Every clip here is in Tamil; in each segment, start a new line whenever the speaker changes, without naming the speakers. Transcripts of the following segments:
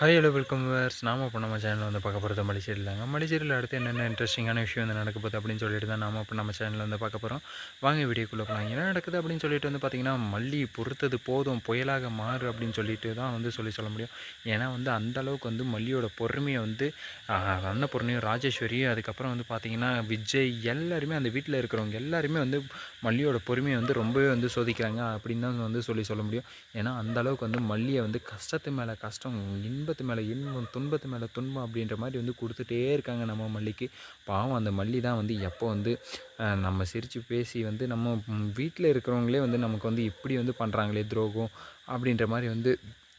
ஹாய் ஹலோ வெல்கம் வேர்ஸ் நாம இப்போ நம்ம சேனலில் வந்து பார்க்க போகிறது இல்லைங்க மலிச்சேரியில் அடுத்து என்னென்ன இன்ட்ரெஸ்டிங்கான விஷயம் வந்து நடக்க போகுது அப்படின்னு சொல்லிட்டு தான் நாம இப்போ நம்ம சேனலில் வந்து பார்க்க போகிறோம் வாங்க வீடியோக்குள்ளே போகலாம் என்ன நடக்குது அப்படின்னு சொல்லிட்டு வந்து பார்த்திங்கன்னா மல்லி பொறுத்தது போதும் புயலாக மாறு அப்படின்னு சொல்லிட்டு தான் வந்து சொல்லி சொல்ல முடியும். ஏன்னா வந்து அந்த அளவுக்கு வந்து மல்லியோட பொறுமையை வந்து ஆஹ், அன்னபூர்ணியும் ராஜேஸ்வரியும் அதுக்கப்புறம் வந்து பார்த்திங்கன்னா விஜய் எல்லாருமே அந்த வீட்டில் இருக்கிறவங்க எல்லாருமே வந்து மல்லியோட பொறுமையை வந்து ரொம்பவே வந்து சோதிக்கிறாங்க அப்படின்னு தான் வந்து சொல்லி சொல்ல முடியும். ஏன்னா அந்த அளவுக்கு வந்து மல்லியை வந்து கஷ்டத்து மேலே கஷ்டம் இன்பத்து மேலே இன்பம் துன்பத்து மேலே துன்பம் அப்படின்ற மாதிரி வந்து கொடுத்துட்டே இருக்காங்க நம்ம மல்லிக்கு. பாவம் அந்த மல்லி தான் வந்து எப்போ வந்து நம்ம சிரித்து பேசி வந்து நம்ம வீட்டில் இருக்கிறவங்களே வந்து நமக்கு வந்து இப்படி வந்து பண்ணுறாங்களே துரோகம் அப்படின்ற மாதிரி வந்து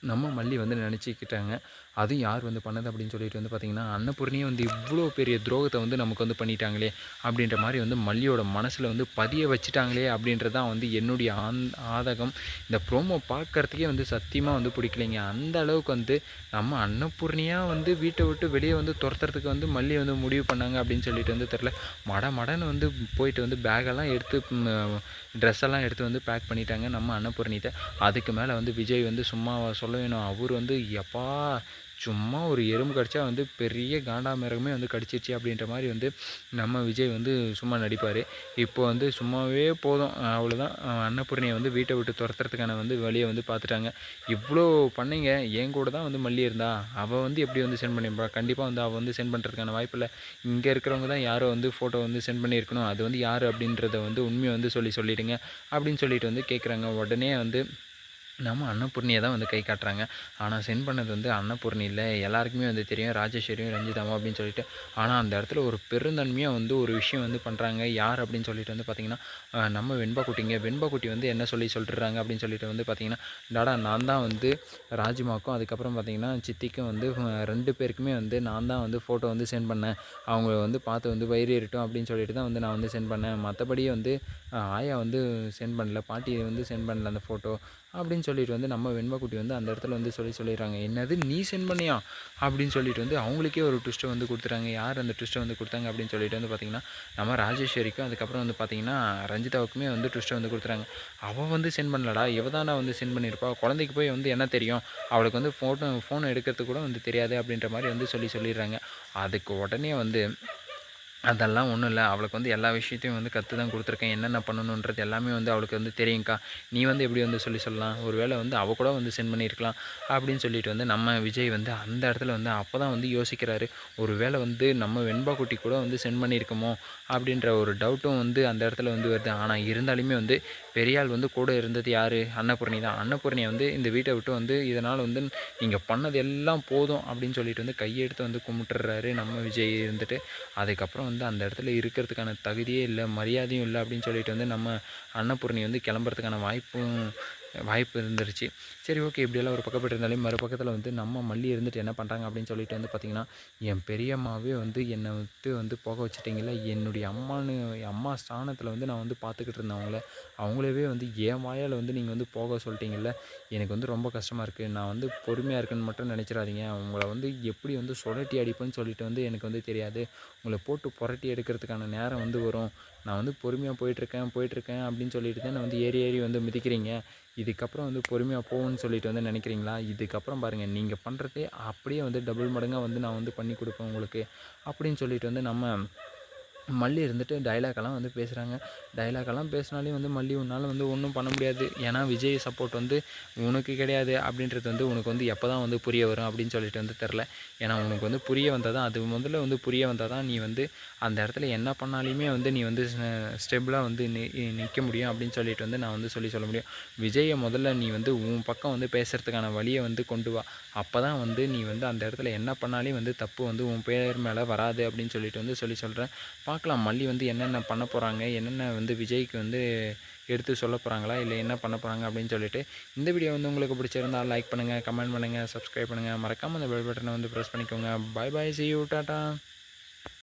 நம்ம மல்லி வந்து நினச்சிக்கிட்டாங்க. அதுவும் யார் வந்து பண்ணது அப்படின்னு சொல்லிட்டு வந்து பார்த்திங்கன்னா அன்னபூர்ணியே வந்து இவ்வளோ பெரிய துரோகத்தை வந்து நமக்கு வந்து பண்ணிட்டாங்களே அப்படின்ற மாதிரி வந்து மல்லியோட மனசில் வந்து பதிய வச்சுட்டாங்களே அப்படின்றது தான் வந்து என்னுடைய ஆந் ஆதகம். இந்த ப்ரோமோ பார்க்கறதுக்கே வந்து சத்தியமாக வந்து பிடிக்கலைங்க. அந்த அளவுக்கு வந்து நம்ம அன்னபூர்ணியாக வந்து வீட்டை விட்டு வெளியே வந்து துரத்துறதுக்கு வந்து மல்லி வந்து முடிவு பண்ணாங்க அப்படின்னு சொல்லிட்டு வந்து தெரில மட மடன்னு வந்து போயிட்டு வந்து பேகெல்லாம் எடுத்து ட்ரெஸ்ஸெல்லாம் எடுத்து வந்து பேக் பண்ணிட்டாங்க நம்ம அன்னபூர்ணிகிட்ட. அதுக்கு மேலே வந்து விஜய் வந்து சும்மா சொல்ல வேணும் அவர் வந்து எப்பா சும்மா ஒரு எறும்பு கடிச்சா வந்து பெரிய காண்டாமிரகமே வந்து கடிச்சிருச்சு அப்படின்ற மாதிரி வந்து நம்ம விஜய் வந்து சும்மா நடிப்பார். இப்போ வந்து சும்மாவே போதும். அவ்வளோதான் அன்னபூர்ணியை வந்து வீட்டை விட்டு துரத்துறதுக்கான வந்து வழியை வந்து பார்த்துட்டாங்க. இவ்வளோ பண்ணிங்க. என் கூட தான் வந்து மல்லி இருந்தா? அவள் வந்து எப்படி வந்து சென்ட் பண்ணியிருப்பா கண்டிப்பாக வந்து அவள் வந்து சென்ட் பண்ணுறதுக்கான வாய்ப்பு இல்லை. இங்கே இருக்கிறவங்க தான் யாரோ வந்து ஃபோட்டோ வந்து சென்ட் பண்ணியிருக்கணும். அது வந்து யார் அப்படின்றத வந்து உண்மையை வந்து சொல்லி சொல்லிடுங்க. அப்படின்னு சொல்லிட்டு வந்து கேட்குறாங்க உடனே வந்து நம்ம அன்னபூர்ணியை தான் வந்து கை காட்டுறாங்க. ஆனால் சென்ட் பண்ணது வந்து அன்னபூர்ணி இல்லை. எல்லாருக்குமே வந்து தெரியும். ராஜேஸ்வரியும் ரஞ்சிதாமா அப்படின்னு சொல்லிட்டு. ஆனால் அந்த இடத்துல ஒரு பெருந்தன்மையாக வந்து ஒரு விஷயம் வந்து பண்ணுறாங்க யார் அப்படின்னு சொல்லிட்டு வந்து பார்த்திங்கன்னா நம்ம வெண்பா குட்டிங்க. வெண்பா குட்டி வந்து என்ன சொல்லி சொல்லிடுறாங்க அப்படின்னு சொல்லிட்டு வந்து பார்த்திங்கன்னா டாடா நான் தான் வந்து ராஜ்மாக்கும். அதுக்கப்புறம் பார்த்திங்கன்னா சித்திக்கும் வந்து ரெண்டு பேருக்குமே வந்து நான் தான் வந்து ஃபோட்டோ வந்து சென்ட் பண்ணேன். அவங்க வந்து பார்த்து வந்து வயிறு ஏறட்டும் அப்படின்னு சொல்லிட்டு தான் வந்து நான் வந்து சென்ட் பண்ணேன். மற்றபடி வந்து ஆயா வந்து சென்ட் பண்ணல. பாட்டி வந்து சென்ட் பண்ணல அந்த ஃபோட்டோ அப்படின்னு சொல்லிட்டு வந்து நம்ம வெண்பாக்குட்டி வந்து அந்த இடத்துல வந்து சொல்லி சொல்லிடுறாங்க. என்னது நீ சென்ட் பண்ணியா? அப்படின்னு சொல்லிட்டு வந்து அவங்களுக்கே ஒரு ட்விஸ்ட்டை வந்து கொடுத்துறாங்க. யார் அந்த ட்விஸ்ட்டை வந்து கொடுத்தாங்க அப்படின்னு சொல்லிட்டு வந்து பார்த்திங்கன்னா நம்ம ராஜேஸ்வரிக்கும் அதுக்கப்புறம் வந்து பார்த்திங்கன்னா ரஞ்சிதாவுக்குமே வந்து ட்விஸ்ட்டை வந்து கொடுத்துறாங்க. அவள் வந்து சென்ட் பண்ணலடா. இவ தானே வந்து சென்ட் பண்ணியிருப்பா குழந்தைக்கு போய் வந்து என்ன தெரியும்? அவளுக்கு வந்து ஃபோட்டோ ஃபோன் எடுக்கிறதுக்கு கூட வந்து தெரியாது அப்படின்ற மாதிரி வந்து சொல்லி சொல்லிடுறாங்க. அதுக்கு உடனே வந்து அதெல்லாம் ஒன்றும் இல்லை. அவளுக்கு வந்து எல்லா விஷயத்தையும் வந்து கற்று தான் கொடுத்துருக்கேன். என்னென்ன பண்ணணுன்றது எல்லாமே வந்து அவளுக்கு வந்து தெரியுங்க்கா நீ வந்து எப்படி வந்து சொல்லி சொல்லலாம்? ஒரு வேளை வந்து அவள் கூட வந்து சென்ட் பண்ணியிருக்கலாம் அப்படின்னு சொல்லிட்டு வந்து நம்ம விஜய் வந்து அந்த இடத்துல வந்து அப்போ தான் வந்து யோசிக்கிறாரு. ஒருவேளை வந்து நம்ம வெண்பா குட்டி கூட வந்து சென்ட் பண்ணியிருக்கோமோ அப்படின்ற ஒரு டவுட்டும் வந்து அந்த இடத்துல வந்து வருது. ஆனால் இருந்தாலுமே வந்து பெரியாள் வந்து கூட இருந்தது யார்? அன்னபூர்ணி தான். அன்னபூர்ணியை வந்து இந்த வீட்டை விட்டு வந்து இதனால் வந்து நீங்கள் பண்ணது எல்லாம் போதும் அப்படின்னு சொல்லிட்டு வந்து கையெடுத்து வந்து கும்பிட்டுறாரு நம்ம விஜய் இருந்துட்டு. அதுக்கப்புறம் வந்து அந்த இடத்துல இருக்கிறதுக்கான தகுதியே இல்லை மரியாதையும் இல்லை அப்படின்னு சொல்லிட்டு வந்து நம்ம அன்னபூர்ணி வந்து கிளம்புறதுக்கான வாய்ப்பும் வாய்ப்பு இருந்துருச்சு. சரி ஓகே இப்படியெல்லாம் ஒரு பக்கப்பட்டு இருந்தாலும் மறுபக்கத்தில் வந்து நம்ம மல்லி இருந்துட்டு என்ன பண்ணுறாங்க அப்படின்னு சொல்லிட்டு வந்து பார்த்திங்கன்னா என் பெரியம்மாவே வந்து என்னை விட்டு வந்து போக வச்சுட்டிங்கள என்னுடைய அம்மானு அம்மா ஸ்தானத்தில் வந்து நான் வந்து பார்த்துக்கிட்டு இருந்தேன் அவங்கள. அவங்களவே வந்து என் வாயால் வந்து நீங்கள் வந்து போக சொல்லிட்டீங்கல்ல. எனக்கு வந்து ரொம்ப கஷ்டமாக இருக்குது நான் வந்து பொறுமையாக இருக்குன்னு மட்டும் நினச்சிடாதீங்க. அவங்கள வந்து எப்படி வந்து சொலட்டி அடிப்பேன்னு சொல்லிட்டு வந்து எனக்கு வந்து தெரியாது. உங்களை போட்டு புரட்டி எடுக்கிறதுக்கான நேரம் வந்து வரும். நான் வந்து பொறுமையாக போயிட்டுருக்கேன் போயிட்டுருக்கேன் அப்படின்னு சொல்லிட்டு தான் நான் வந்து ஏறி ஏறி வந்து மிதிக்கிறீங்க. இதுக்கப்புறம் வந்து பொறுமையாக போகணும்னு சொல்லிட்டு வந்து நினைக்கிறீங்களா? இதுக்கப்புறம் பாருங்கள் நீங்கள் பண்ணுறதே அப்படியே வந்து டபுள் மடங்காக வந்து நான் வந்து பண்ணி கொடுப்பேன் உங்களுக்கு அப்படின்னு சொல்லிட்டு வந்து நம்ம மல்லி இருந்துட்டு டைலாக்கெல்லாம் வந்து பேசுகிறாங்க டைலாக்கெல்லாம் பேசினாலே வந்து மல்லி உன்னால் வந்து ஒன்றும் பண்ண முடியாது. ஏன்னா விஜய் சப்போர்ட் வந்து உனக்கு கிடையாது அப்படின்றது வந்து உனக்கு வந்து எப்போ தான் வந்து புரிய வரும் அப்படின்னு சொல்லிட்டு வந்து தெரில ஏன்னா உனக்கு வந்து புரிய வந்தால் தான் அது முதல்ல வந்து புரிய வந்தால் தான் நீ வந்து அந்த இடத்துல என்ன பண்ணாலுமே வந்து நீ வந்து ஸ்டெபிளாக வந்து நிற்க முடியும் அப்படின்னு சொல்லிட்டு வந்து நான் வந்து சொல்லி சொல்ல முடியும். விஜயை முதல்ல நீ வந்து உன் பக்கம் வந்து பேசுகிறதுக்கான வழியை வந்து கொண்டு வா. அப்போ தான் வந்து நீ வந்து அந்த இடத்துல என்ன பண்ணாலே வந்து தப்பு வந்து உன் பேர் மேலே வராது அப்படின்னு சொல்லிட்டு வந்து சொல்லி சொல்கிறேன் பார்க்கலாம். மல்லி வந்து என்னென்ன பண்ண போகிறாங்க என்னென்ன வந்து விஜய்க்கு வந்து எடுத்து சொல்ல போகிறாங்களா இல்லை என்ன பண்ண போகிறாங்க அப்படின்னு சொல்லிட்டு இந்த வீடியோ வந்து உங்களுக்கு பிடிச்சிருந்தால் லைக் பண்ணுங்கள் கமெண்ட் பண்ணுங்கள் சப்ஸ்கிரைப் பண்ணுங்கள் மறக்காமல் அந்த பெல் பட்டனை வந்து ப்ரெஸ் பண்ணிக்கோங்க. Bye bye see you tata